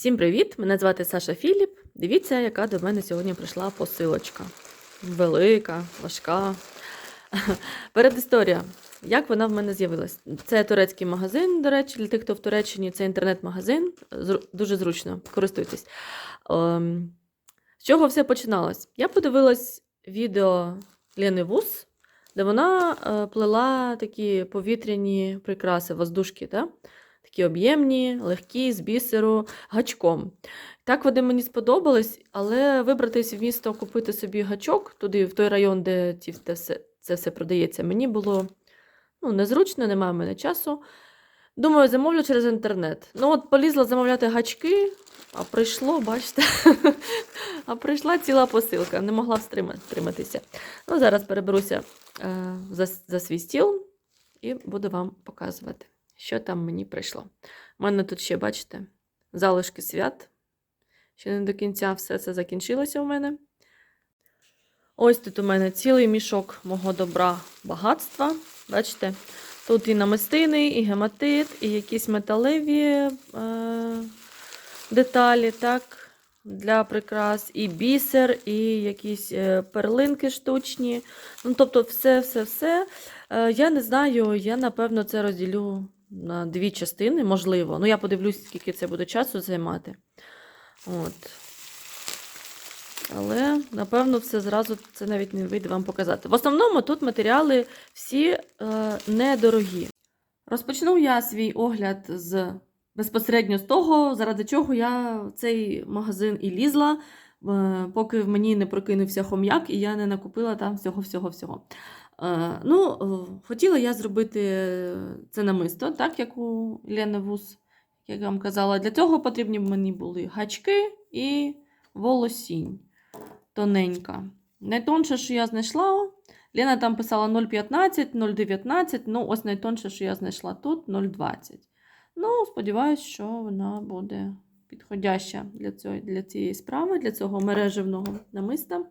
Всім привіт! Мене звати Саша Філіп. Дивіться, яка до мене сьогодні прийшла посилочка. Велика, важка. Передісторія. Як вона в мене з'явилась? Це турецький магазин, до речі, для тих, хто в Туреччині, це інтернет-магазин. Дуже зручно, користуйтесь. Ем, З чого все починалось? Я подивилась відео Лени Вус, де вона е, плела такі повітряні прикраси, воздушки, да? Такі об'ємні, легкі, з бісеру, гачком. Так вони мені сподобались, але вибратись в місто, купити собі гачок туди, в той район, де ці, те все, це все продається, мені було ну, незручно, немає в мене часу. Думаю, замовлю через інтернет. Ну, от полізла замовляти гачки, а прийшло, бачите, а прийшла ціла посилка, не могла втриматися. Ну, зараз переберуся е, за, за свій стіл і буду вам показувати, що там мені прийшло. У мене тут ще, бачите, залишки свят. Ще не до кінця все це закінчилося у мене. Ось тут у мене цілий мішок мого добра багатства. Бачите, тут і намистини, і гематит, і якісь металеві е, деталі, так, для прикрас, і бісер, і якісь е, перлинки штучні. Ну, тобто, все, все, все. Е, я не знаю, я напевно це розділю на дві частини, можливо. Ну, я подивлюсь, скільки це буде часу займати. От. Але, напевно, все зразу це навіть не вийде вам показати. В основному тут матеріали всі е, недорогі. Розпочну я свій огляд з безпосередньо з того, заради чого я в цей магазин і лізла, е, поки в мені не прокинувся хом'як, і я не накупила там всього-всього-всього. Е, ну, хотіла я зробити це намисто, так як у Лени Вус, як я вам казала. Для цього потрібні мені були гачки і волосінь тоненька. Найтонше, що я знайшла, Лена там писала 0,15, 0,19, ну ось найтонше, що я знайшла тут 0,20. Ну, сподіваюсь, що вона буде підходяща для, цього, для цієї справи, для цього мережевного намиста.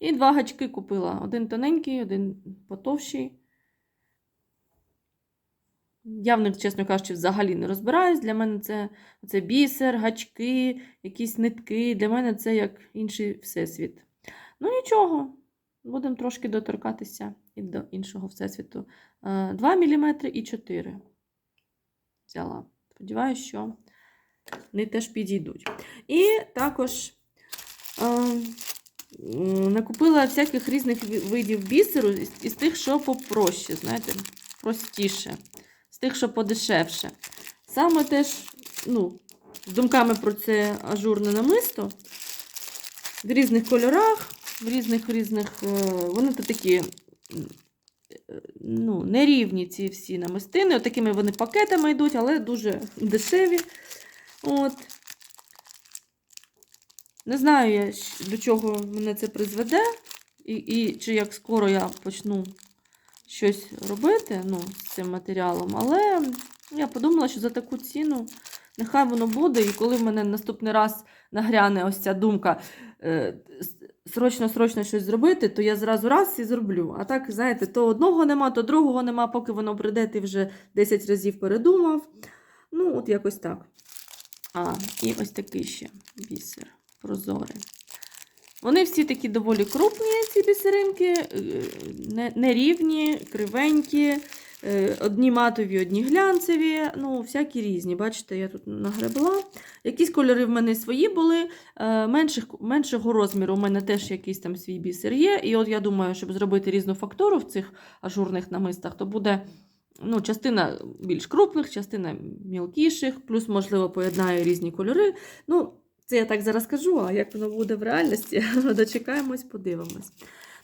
І два гачки купила. Один тоненький, один потовщий. Я в них, чесно кажучи, взагалі не розбираюсь. Для мене це, це бісер, гачки, якісь нитки. Для мене це як інший всесвіт. Ну нічого, будемо трошки доторкатися і до іншого всесвіту. 2 мм і 4 взяла. Сподіваюся, що вони теж підійдуть. І також е, накупила всяких різних видів бісеру із, тих, що попроще, знаєте, простіше, з тих, що подешевше. Саме теж, ну, з думками про це ажурне намисто в різних кольорах, в різних різних. е, Вони тут такі е, ну, нерівні ці всі намистини. От вони пакетами йдуть, але дуже дешеві. От. Не знаю, я, до чого мене це призведе, і, і чи як скоро я почну щось робити ну, з цим матеріалом. Але я подумала, що за таку ціну нехай воно буде, і коли в мене наступний раз нагряне ось ця думка е, срочно-срочно щось зробити, то я зразу раз і зроблю. А так, знаєте, то одного нема, то другого нема, поки воно прийде, ти вже 10 разів передумав. Ну, от якось так. А, і ось такий ще бісер прозорий. Вони всі такі доволі крупні, ці бісеринки, е, нерівні, кривенькі, е, одні матові, одні глянцеві, ну, всякі різні. Бачите, я тут нагребла. Якісь кольори в мене свої були, е, менших, меншого розміру у мене теж якийсь там свій бісер є. І от я думаю, щоб зробити різну фактуру в цих ажурних намистах, то буде ну, частина більш крупних, частина мілкіших, плюс, можливо, поєднаю різні кольори. Ну, це я так зараз кажу, а як воно буде в реальності, дочекаємось, подивимось.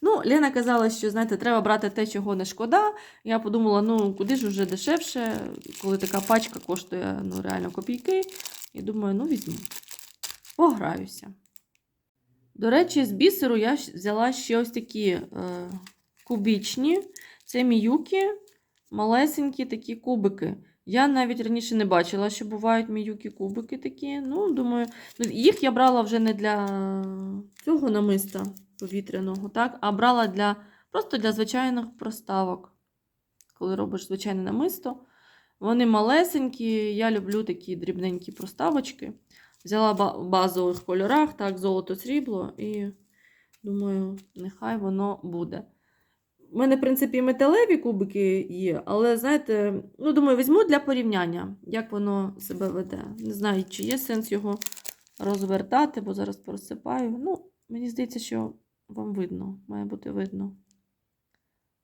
Ну, Лена казала, що знаєте, треба брати те, чого не шкода. Я подумала, ну куди ж вже дешевше, коли така пачка коштує ну, реально копійки. І думаю, ну візьму. Пограюся. До речі, з бісеру я взяла ще ось такі е, кубічні. Це міюки, малесенькі такі кубики. Я навіть раніше не бачила, що бувають міюкі кубики такі. Ну, думаю, ну, їх я брала вже не для цього намиста повітряного, так, а брала для просто для звичайних проставок. Коли робиш звичайне намисто. Вони малесенькі, я люблю такі дрібненькі проставочки. Взяла в базових кольорах, так, золото срібло, і думаю, нехай воно буде. У мене, в принципі, металеві кубики є, але, знаєте, ну, думаю, візьму для порівняння, як воно себе веде. Не знаю, чи є сенс його розвертати, бо зараз просипаю. Ну, мені здається, що вам видно, має бути видно.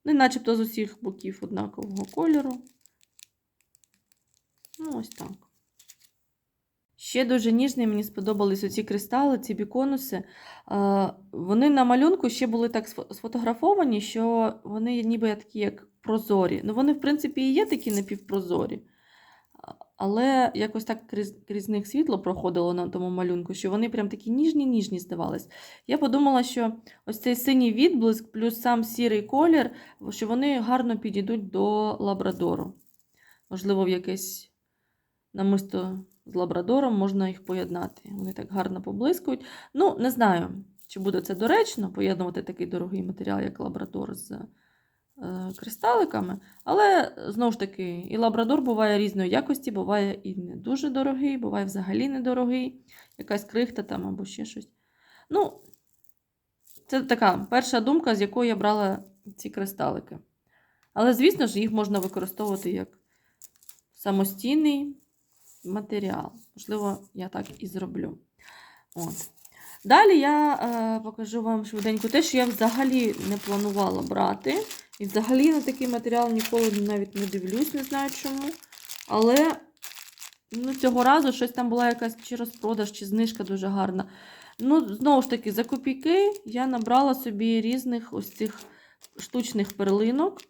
Ну, начебто з усіх боків однакового кольору. Ну, ось так. Ще дуже ніжні, мені сподобались оці кристали, ці біконуси. Вони на малюнку ще були так сфотографовані, що вони ніби такі як прозорі. Ну, вони, в принципі, і є такі напівпрозорі. Але якось так крізь, крізь них світло проходило на тому малюнку, що вони прям такі ніжні-ніжні здавались. Я подумала, що ось цей синій відблиск плюс сам сірий колір, що вони гарно підійдуть до лабрадору. Можливо, в якесь намисто з лабрадором можна їх поєднати. Вони так гарно поблискують. Ну, не знаю, чи буде це доречно поєднувати такий дорогий матеріал, як лабрадор з е, кристаликами. Але знову ж таки, і лабрадор буває різної якості, буває і не дуже дорогий, буває взагалі недорогий, якась крихта там або ще щось. Ну, це така перша думка, з якої я брала ці кристалики. Але, звісно ж, їх можна використовувати як самостійний матеріал. Можливо, я так і зроблю. От. Далі я е, покажу вам швиденько те, що я взагалі не планувала брати. І взагалі на такий матеріал ніколи навіть не дивлюсь, не знаю чому. Але ну, цього разу щось там була якась чи розпродаж, чи знижка дуже гарна. Ну, знову ж таки, за копійки я набрала собі різних ось цих штучних перлинок.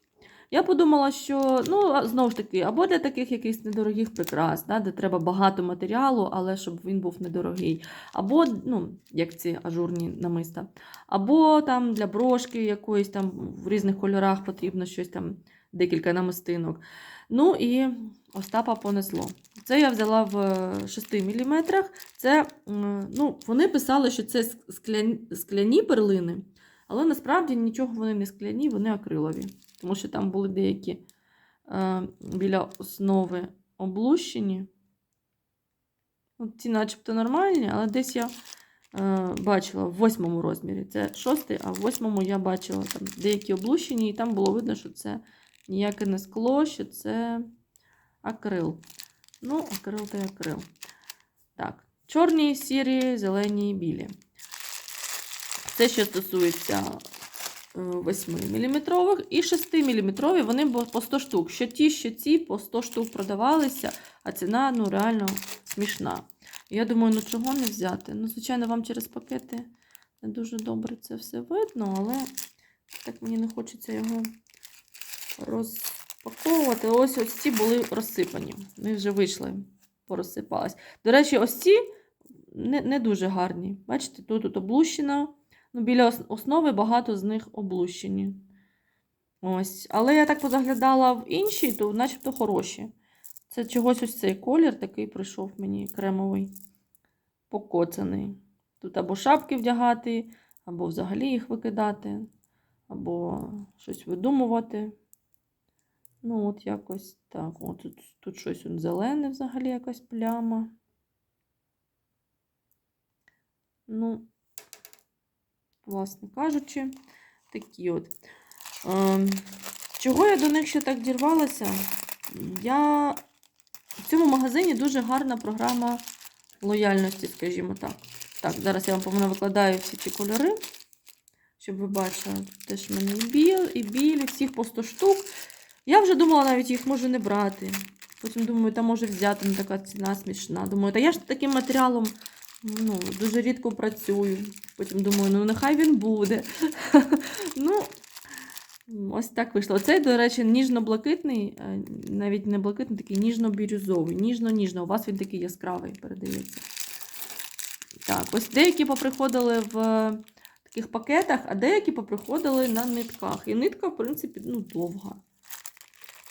Я подумала, що ну, знову ж таки, або для таких якихось недорогих прикрас, да, де треба багато матеріалу, але щоб він був недорогий. Або, ну, як ці ажурні намиста. Або там для брошки якоїсь там в різних кольорах потрібно щось там, декілька намистинок. Ну і Остапа понесло. Це я взяла в 6 мм. Це, ну, вони писали, що це скляні, скляні перлини, але насправді нічого вони не скляні, вони акрилові. Тому що там були деякі е, біля основи облущені. От ці начебто нормальні, але десь я е, бачила в восьмому розмірі. Це шостий, а в восьмому я бачила там деякі облущені, і там було видно, що це ніяке не скло, що це акрил. Ну, акрил та акрил. Так, чорні, сірі, зелені і білі. Це що стосується 8 мм і 6 мм, вони по 100 штук. Що ті, що ці по 100 штук продавалися, а ціна ну, реально смішна. Я думаю, ну чого не взяти? Ну, звичайно, вам через пакети не дуже добре це все видно, але так мені не хочеться його розпаковувати. Ось ось ці були розсипані. Вони вже вийшли, порозсипались. До речі, ось ці не, не дуже гарні. Бачите, тут облущена. Ну, біля основи багато з них облущені. Ось. Але я так позаглядала в інші, то начебто хороші. Це чогось ось цей колір такий прийшов мені кремовий, покоцаний. Тут або шапки вдягати, або взагалі їх викидати, або щось видумувати. Ну, от якось так. О, тут, тут щось от зелене взагалі якась пляма. Ну, власне кажучи, такі от. Ем, чого я до них ще так дірвалася? Я в цьому магазині дуже гарна програма лояльності, скажімо так. Так, зараз я вам викладаю всі ці кольори, щоб ви бачили. Теж в мене і біл, і білі, всіх по 100 штук. Я вже думала, навіть їх можу не брати. Потім думаю, та може взяти, ну така ціна смішна. Думаю, та я ж таким матеріалом ну, дуже рідко працюю. Потім думаю, ну нехай він буде. ну, ось так вийшло. Оцей, до речі, ніжно-блакитний, е, навіть не блакитний, такий ніжно-бірюзовий. Ніжно-ніжно. У вас він такий яскравий передається. Так, ось деякі поприходили в е, таких пакетах, а деякі поприходили на нитках. І нитка, в принципі, ну, довга.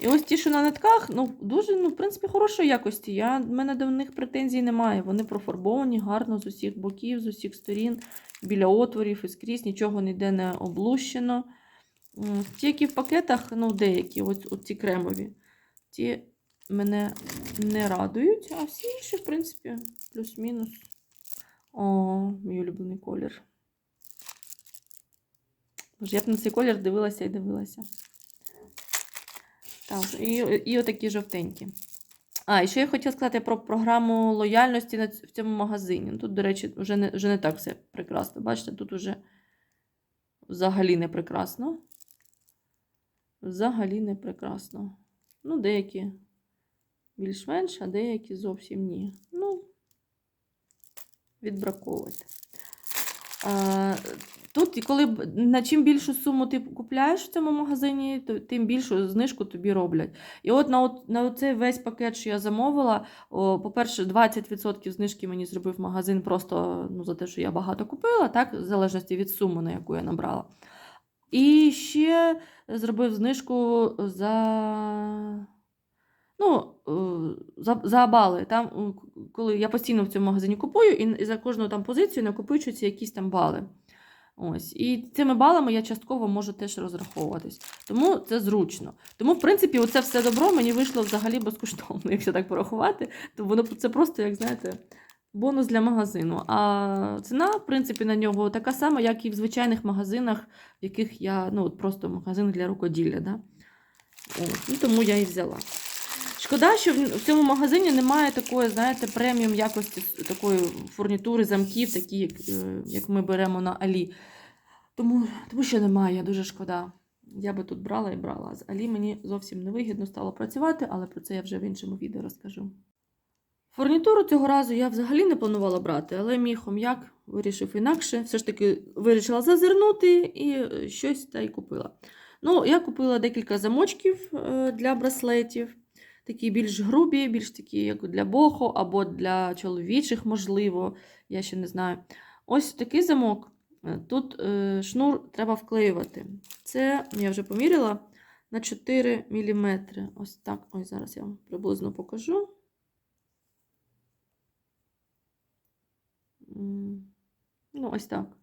І ось ті, що на нитках, ну, дуже, ну, в принципі, хорошої якості. Я, в мене до них претензій немає. Вони профарбовані гарно з усіх боків, з усіх сторін, біля отворів і скрізь, нічого ніде не облущено. Ті, які в пакетах, ну, деякі, ось ці кремові, ті мене не радують, а всі інші, в принципі, плюс-мінус О, мій улюблений колір. Боже, я б на цей колір дивилася і дивилася. Так, і, і отакі жовтенькі. А, і ще я хотіла сказати про програму лояльності в цьому магазині. Ну, Тут, до речі, вже не, вже не так все прекрасно. Бачите, тут уже взагалі не прекрасно. Взагалі не прекрасно. Ну, деякі більш-менш, а деякі зовсім ні. Ну, відбраковувати. Тут, коли на чим більшу суму ти купляєш в цьому магазині, то тим більшу знижку тобі роблять. І от на, от, на цей весь пакет, що я замовила, по-перше, 20% знижки мені зробив магазин просто ну, за те, що я багато купила, так, в залежності від суми, на яку я набрала. І ще зробив знижку за. Ну, за, за бали. Там, коли я постійно в цьому магазині купую, і за кожну там позицію накопичуються якісь там бали. Ось. І цими балами я частково можу теж розраховуватись. Тому це зручно. Тому, в принципі, оце все добро мені вийшло взагалі безкоштовно, якщо так порахувати. То воно це просто, як знаєте, бонус для магазину. А ціна, в принципі, на нього така сама, як і в звичайних магазинах, в яких я, ну, от просто магазин для рукоділля. Да? От. Ну, тому я і взяла. Шкода, що в в цьому магазині немає такої, знаєте, преміум якості такої фурнітури, замків, такі, як, е, як ми беремо на Алі. Тому, тому що немає, дуже шкода. Я би тут брала і брала. З Алі мені зовсім невигідно стало працювати, але про це я вже в іншому відео розкажу. Фурнітуру цього разу я взагалі не планувала брати, але мій хом'як вирішив інакше. Все ж таки вирішила зазирнути і е, щось та й купила. Ну, я купила декілька замочків е, для браслетів. Такі більш грубі, більш такі, як для бохо, або для чоловічих, можливо, я ще не знаю. Ось такий замок. Е, Тут е, шнур треба вклеювати. Це, я вже поміряла, на 4 мм. Ось так. Ось зараз я вам приблизно покажу. Ну, ось так.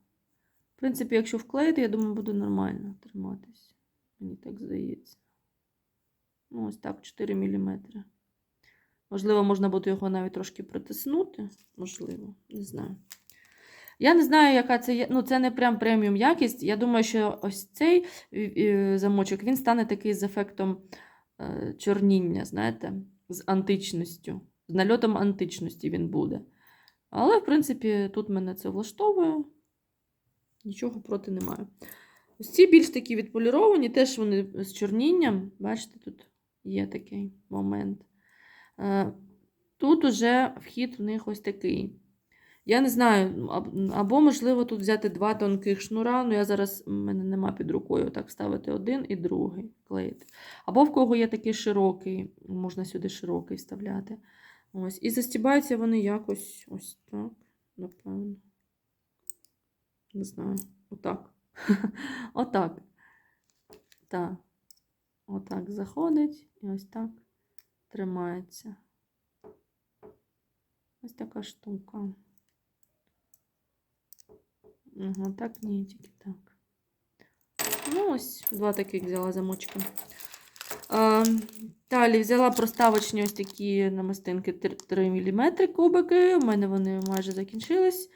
В принципі, якщо вклеїти, я думаю, буде нормально триматись. Мені так здається. Ну, ось так, 4 мм. Можливо, можна буде його навіть трошки притиснути. Можливо, не знаю. Я не знаю, яка це є. Ну, це не прям преміум якість. Я думаю, що ось цей е, е, замочок він стане такий з ефектом е, чорніння, знаєте, з античністю. З нальотом античності він буде. Але, в принципі, тут мене це влаштовує. Нічого проти не маю. Ось ці більш такі відполіровані, теж вони з чорнінням. Бачите, тут є такий момент. Тут уже вхід в них ось такий. Я не знаю, або, можливо, тут взяти два тонких шнура. Ну, я зараз, в мене нема під рукою, так ставити один і другий клеїти. Або в кого є такий широкий, можна сюди широкий вставляти. Ось. І застібаються вони якось ось так, напевно. Не знаю, отак. Отак. Так. Отак заходить і ось так тримається. Ось така штука. Ага, так ні, тільки так. Ну, ось два таких взяла замочки. А, далі взяла проставочні ось такі намистинки 3 мм кубики. У мене вони майже закінчились.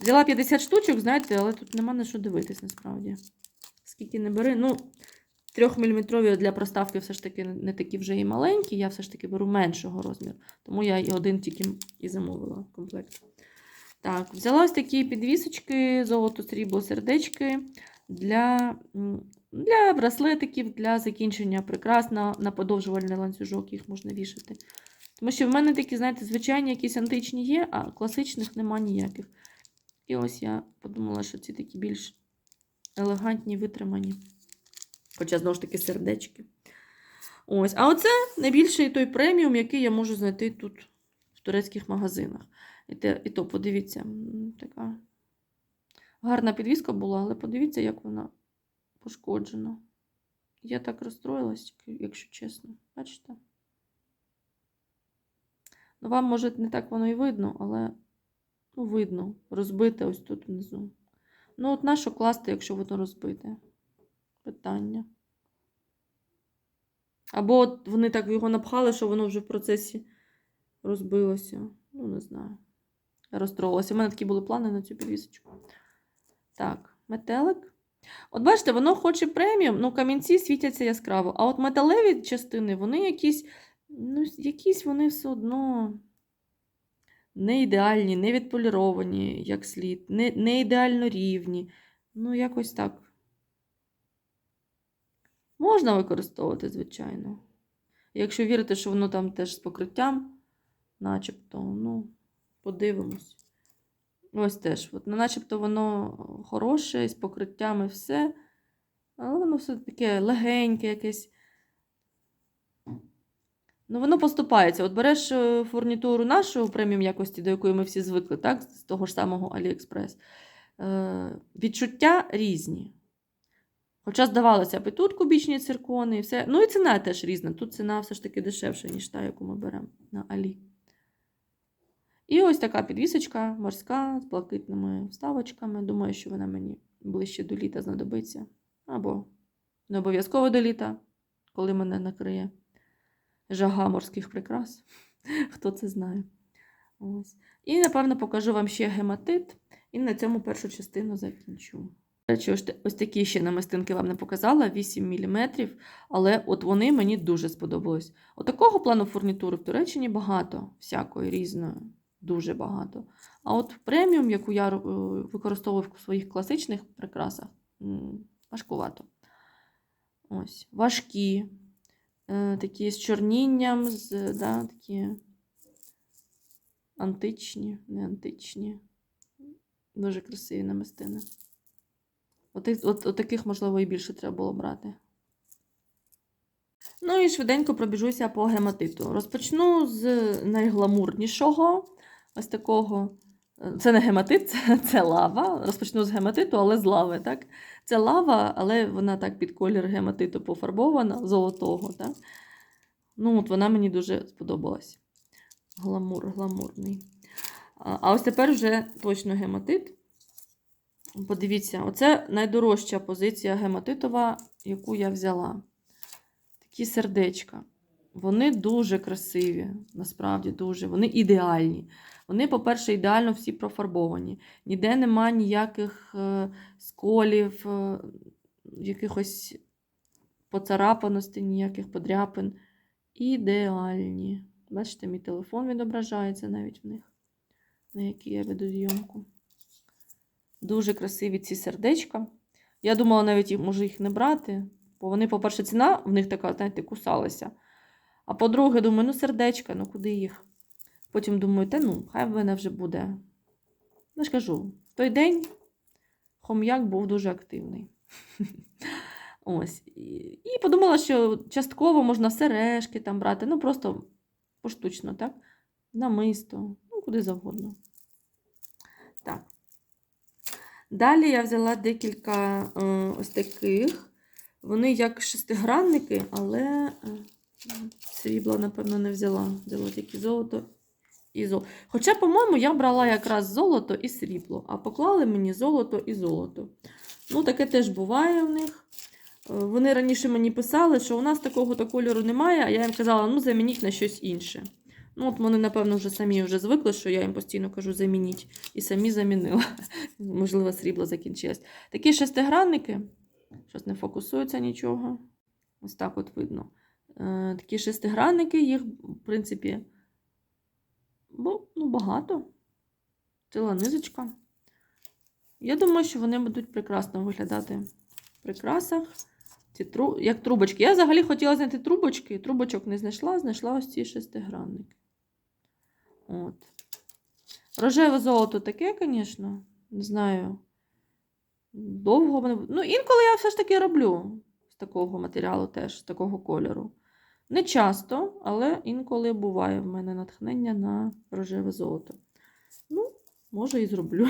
Взяла 50 штучок, знаєте, але тут нема на що дивитись насправді. Скільки не бери. Ну, 3-мм для проставки все ж таки не такі вже і маленькі. Я все ж таки беру меншого розміру. Тому я і один тільки і замовила комплект. Так, взяла ось такі підвісочки, золото, срібло, сердечки для, для браслетиків, для закінчення прикрас на, на подовжувальний ланцюжок їх можна вішати. Тому що в мене такі, знаєте, звичайні якісь античні є, а класичних нема ніяких. І ось я подумала, що ці такі більш елегантні, витримані. Хоча, знову ж таки, сердечки. Ось. А оце найбільший той преміум, який я можу знайти тут в турецьких магазинах. І, те, і то, подивіться, така гарна підвіска була, але подивіться, як вона пошкоджена. Я так розстроїлась, якщо чесно. Бачите? Ну, вам, може, не так воно і видно, але ну, видно. Розбите ось тут внизу. Ну, от на що класти, якщо воно розбите? Питання. Або от вони так його напхали, що воно вже в процесі розбилося. Ну, не знаю. Розстроїлася. У мене такі були плани на цю підвісочку. Так, метелик. От бачите, воно хоч і преміум, ну камінці світяться яскраво. А от металеві частини, вони якісь, ну, якісь вони все одно не ідеальні, не відполіровані як слід, не, не ідеально рівні. Ну, якось так. Можна використовувати, звичайно. Якщо вірити, що воно там теж з покриттям, начебто, ну, подивимось. Ось теж. От, ну, начебто воно хороше, з покриттями все. Але воно все таке легеньке якесь. Ну, воно поступається. От береш е, фурнітуру нашу преміум якості, до якої ми всі звикли, так? з того ж самого AliExpress. Е, відчуття різні. Хоча, здавалося і тут кубічні циркони, і все. Ну і ціна теж різна. Тут ціна все ж таки дешевша, ніж та, яку ми беремо на Алі. І ось така підвісочка морська з блакитними вставочками. Думаю, що вона мені ближче до літа знадобиться. Або не обов'язково до літа, коли мене накриє жага морських прикрас. Хто це знає. Ось. І, напевно, покажу вам ще гематит. І на цьому першу частину закінчу. Речі, ось, такі ще намистинки вам не показала, 8 мм, але от вони мені дуже сподобались. От плану фурнітури в Туреччині багато, всякої різної, дуже багато. А от преміум, яку я е, використовую в своїх класичних прикрасах, важкувато. Ось, важкі, е, такі з чорнінням, з, да, такі античні, не античні. Дуже красиві намистини. От, таких, можливо, і більше треба було брати. Ну і швиденько пробіжуся по гематиту. Розпочну з найгламурнішого. Ось такого. Е, Це не гематит, це, це лава. Розпочну з гематиту, але з лави. Так? Це лава, але вона так під колір гематиту пофарбована, золотого. Так? Ну, от вона мені дуже сподобалась. Гламур, гламурний. А ось тепер вже точно гематит. Подивіться, оце найдорожча позиція гематитова, яку я взяла. Такі сердечка. Вони дуже красиві, насправді дуже. Вони ідеальні. Вони, по-перше, ідеально всі профарбовані. Ніде нема ніяких е, сколів, е, якихось поцарапаностей, ніяких подряпин. Ідеальні. Бачите, мій телефон відображається навіть в них, на який я веду зйомку. Дуже красиві ці сердечка. Я думала, навіть їх, може їх не брати, бо вони, по-перше, ціна в них така, знаєте, кусалася. А по-друге, думаю, ну сердечка, ну куди їх? Потім думаю, та ну, хай в мене вже буде. Ну ж кажу, в той день хом'як був дуже активний. Ось. І, подумала, що частково можна сережки там брати, ну просто поштучно, так? Намисто, ну куди завгодно. Так. Далі я взяла декілька е, ось таких. Вони як шестигранники, але е, срібла, напевно, не взяла. Взяла тільки золото і золото. Хоча, по-моєму, я брала якраз золото і срібло, а поклали мені золото і золото. Ну, таке теж буває в них. Е, Вони раніше мені писали, що у нас такого-то кольору немає, а я їм казала, ну замініть на щось інше. Ну, от вони, напевно, вже самі вже звикли, що я їм постійно кажу замініть. І самі замінила. Можливо, срібло закінчилось. Такі шестигранники. Щось не фокусується нічого. Ось так от видно. Е, такі шестигранники, їх, в принципі, бо, ну, багато. Ціла низочка. Я думаю, що вони будуть прекрасно виглядати в прикрасах. Ці тру... Як трубочки. Я взагалі хотіла знайти трубочки, трубочок не знайшла, знайшла ось ці шестигранники. От. Рожеве золото таке, звісно. Не знаю. Довго. Ну, інколи я все ж таки роблю з такого матеріалу теж, з такого кольору. Не часто, але інколи буває в мене натхнення на рожеве золото. Ну, може, і зроблю.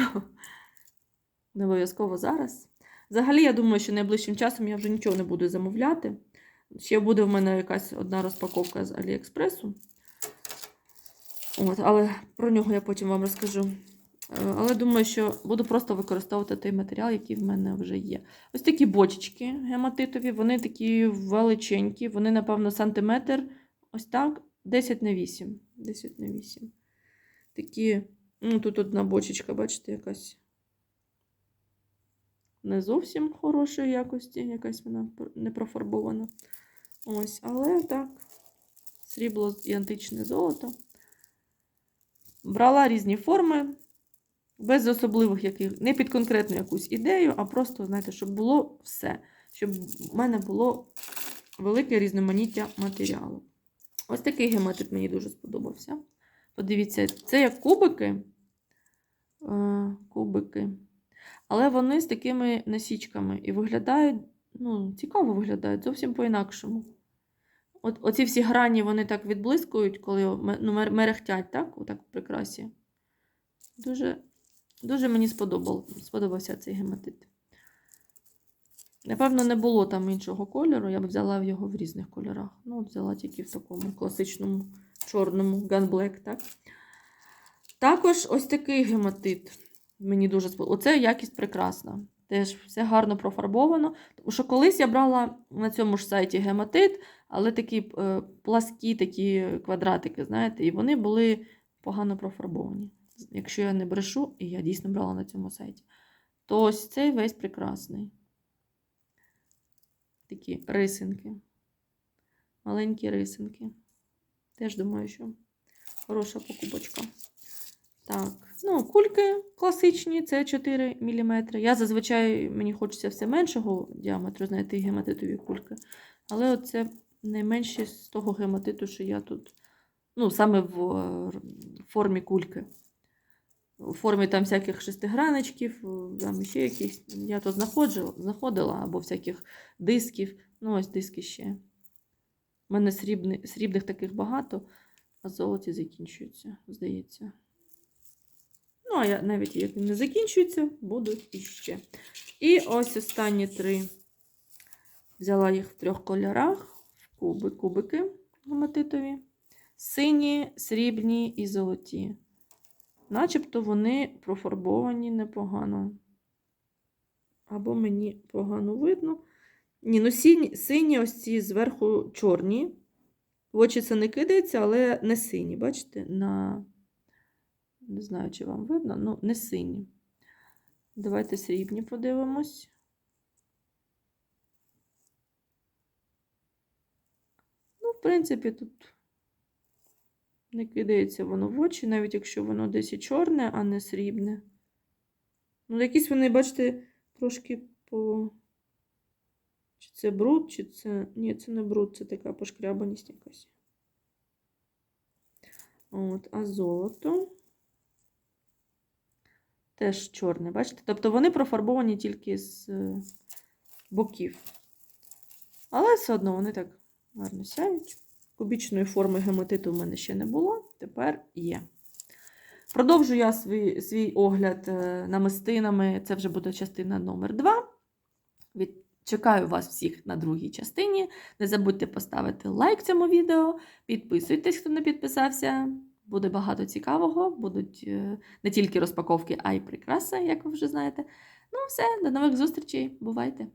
Не обов'язково зараз. Взагалі, я думаю, що найближчим часом я вже нічого не буду замовляти. Ще буде в мене якась одна розпаковка з Аліекспресу. От, але про нього я потім вам розкажу. Але думаю, що буду просто використовувати той матеріал, який в мене вже є. Ось такі бочечки гематитові, вони такі величенькі, вони, напевно, сантиметр. Ось так, 10 на 8. 10 на 8. Такі Ну, тут одна бочечка, бачите, якась не зовсім хорошої якості, якась вона не профарбована. Ось, але так, срібло і античне золото. Брала різні форми, без особливих яких, не під конкретну якусь ідею, а просто, знаєте, щоб було все. Щоб в мене було велике різноманіття матеріалу. Ось такий гематит мені дуже сподобався. Подивіться, це як кубики. Е, кубики. Але вони з такими насічками і виглядають, ну, цікаво виглядають, зовсім по-інакшому. От, оці всі грані вони так відблискують, коли ну, мерехтять, так? Отак в прикрасі. Дуже, дуже мені сподобав, сподобався цей гематит. Напевно, не було там іншого кольору, я б взяла його в різних кольорах. Ну, от взяла тільки в такому класичному чорному Gun Black, так? Також ось такий гематит. Мені дуже сподобався. Оце якість прекрасна. Теж все гарно профарбовано. Тому що колись я брала на цьому ж сайті гематит, але такі е, пласкі такі квадратики, знаєте, і вони були погано профарбовані. Якщо я не брешу, і я дійсно брала на цьому сайті, то ось цей весь прекрасний. Такі рисинки. Маленькі рисинки. Теж думаю, що хороша покупочка. Так, ну, кульки класичні, це 4 мм. Я зазвичай мені хочеться все меншого діаметру, знаєте, гематитові кульки. Але оце найменші з того гематиту, що я тут. Ну, саме в е, формі кульки. У формі там всяких шестиграночків, е, там ще якісь. Я то знаходжу, знаходила, або всяких дисків. Ну, ось диски ще. У мене срібни, срібних таких багато, а золоті закінчуються, здається. Ну, а я навіть як не закінчуються, будуть іще. І ось останні три. Взяла їх в трьох кольорах: в куби, кубики гематитові, сині, срібні і золоті. Начебто вони профарбовані непогано. Або мені погано видно. Ні, ну сині, сині ось ці зверху чорні. В очі це не кидається, але не сині. Бачите? На... Не знаю, чи вам видно, ну не сині. Давайте срібні подивимось. Ну, в принципі, тут не кидається воно в очі, навіть якщо воно десь і чорне, а не срібне. Ну, якісь вони, бачите, трошки по. Чи це бруд, чи це. Ні, це не бруд, це така пошкрябаність якась. От, а золото. Теж чорне, бачите? Тобто вони профарбовані тільки з е, боків. Але все одно вони так гарно сяють. Кубічної форми гематиту в мене ще не було, тепер є. Продовжую я свій, свій огляд е, намистинами. Це вже буде частина номер 2. Від... Чекаю вас всіх на другій частині. Не забудьте поставити лайк цьому відео, підписуйтесь, хто не підписався. Буде багато цікавого, будуть е, не тільки розпаковки, а й прикраси, як ви вже знаєте. Ну, все, до нових зустрічей. Бувайте!